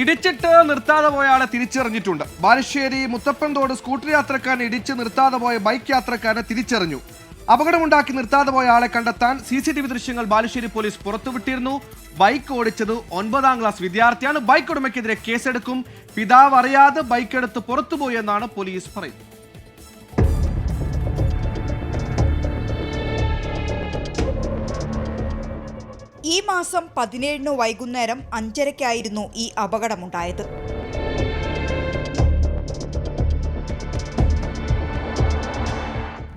ഇടിച്ചിട്ട് നിർത്താതെ പോയ ആളെ തിരിച്ചറിഞ്ഞിട്ടുണ്ട്. ബാലുശ്ശേരി മുത്തപ്പൻതോട് സ്കൂട്ടർ യാത്രക്കാരൻ ഇടിച്ച് നിർത്താതെ പോയ ബൈക്ക് യാത്രക്കാരനെ തിരിച്ചറിഞ്ഞു. അപകടമുണ്ടാക്കി നിർത്താതെ പോയ ആളെ കണ്ടെത്താൻ സി സി ടി വി ദൃശ്യങ്ങൾ ബാലുശ്ശേരി പോലീസ് പുറത്തുവിട്ടിരുന്നു ബൈക്ക് ഓടിച്ചത് ഒൻപതാം ക്ലാസ് വിദ്യാർത്ഥിയാണ്. ബൈക്ക് ഉടമയ്ക്കെതിരെ കേസെടുക്കും. പിതാവ് അറിയാതെ ബൈക്ക് എടുത്ത് പുറത്തുപോയി എന്നാണ് പോലീസ് പറയുന്നത്. ഈ മാസം പതിനേഴിന് വൈകുന്നേരം അഞ്ചരയ്ക്കായിരുന്നു ഈ അപകടമുണ്ടായത്.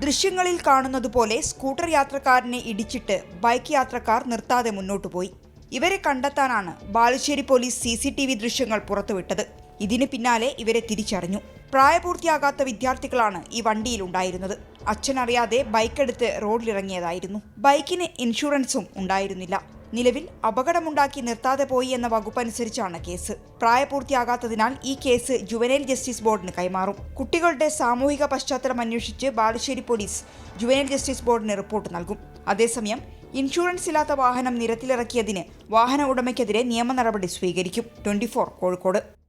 ദൃശ്യങ്ങളിൽ കാണുന്നത് പോലെ സ്കൂട്ടർ യാത്രക്കാരനെ ഇടിച്ചിട്ട് ബൈക്ക് യാത്രക്കാർ നിർത്താതെ മുന്നോട്ടു പോയി. ഇവരെ കണ്ടെത്താനാണ് Balussery police C C T V ദൃശ്യങ്ങൾ പുറത്തുവിട്ടത്. ഇതിന് പിന്നാലെ ഇവരെ തിരിച്ചറിഞ്ഞു. പ്രായപൂർത്തിയാകാത്ത വിദ്യാർത്ഥികളാണ് ഈ വണ്ടിയിലുണ്ടായിരുന്നത്. അച്ഛനറിയാതെ ബൈക്കെടുത്ത് റോഡിലിറങ്ങിയതായിരുന്നു. ബൈക്കിന് ഇൻഷുറൻസും ഉണ്ടായിരുന്നില്ല. നിലവിൽ അപകടമുണ്ടാക്കി നിർത്താതെ പോയി എന്ന വകുപ്പനുസരിച്ചാണ് കേസ്. പ്രായപൂർത്തിയാകാത്തതിനാൽ ഈ കേസ് ജുവനൈൽ ജസ്റ്റിസ് ബോർഡിന് കൈമാറും. കുട്ടികളുടെ സാമൂഹിക പശ്ചാത്തലം അന്വേഷിച്ച് ബാലുശ്ശേരി പോലീസ് ജുവനൈൽ ജസ്റ്റിസ് ബോർഡിന് റിപ്പോർട്ട് നൽകും. അതേസമയം ഇൻഷുറൻസ് ഇല്ലാത്ത വാഹനം നിരത്തിലിറക്കിയതിന് വാഹന ഉടമയ്ക്കെതിരെ നിയമ നടപടി സ്വീകരിക്കും. ട്വന്റി കോഴിക്കോട്.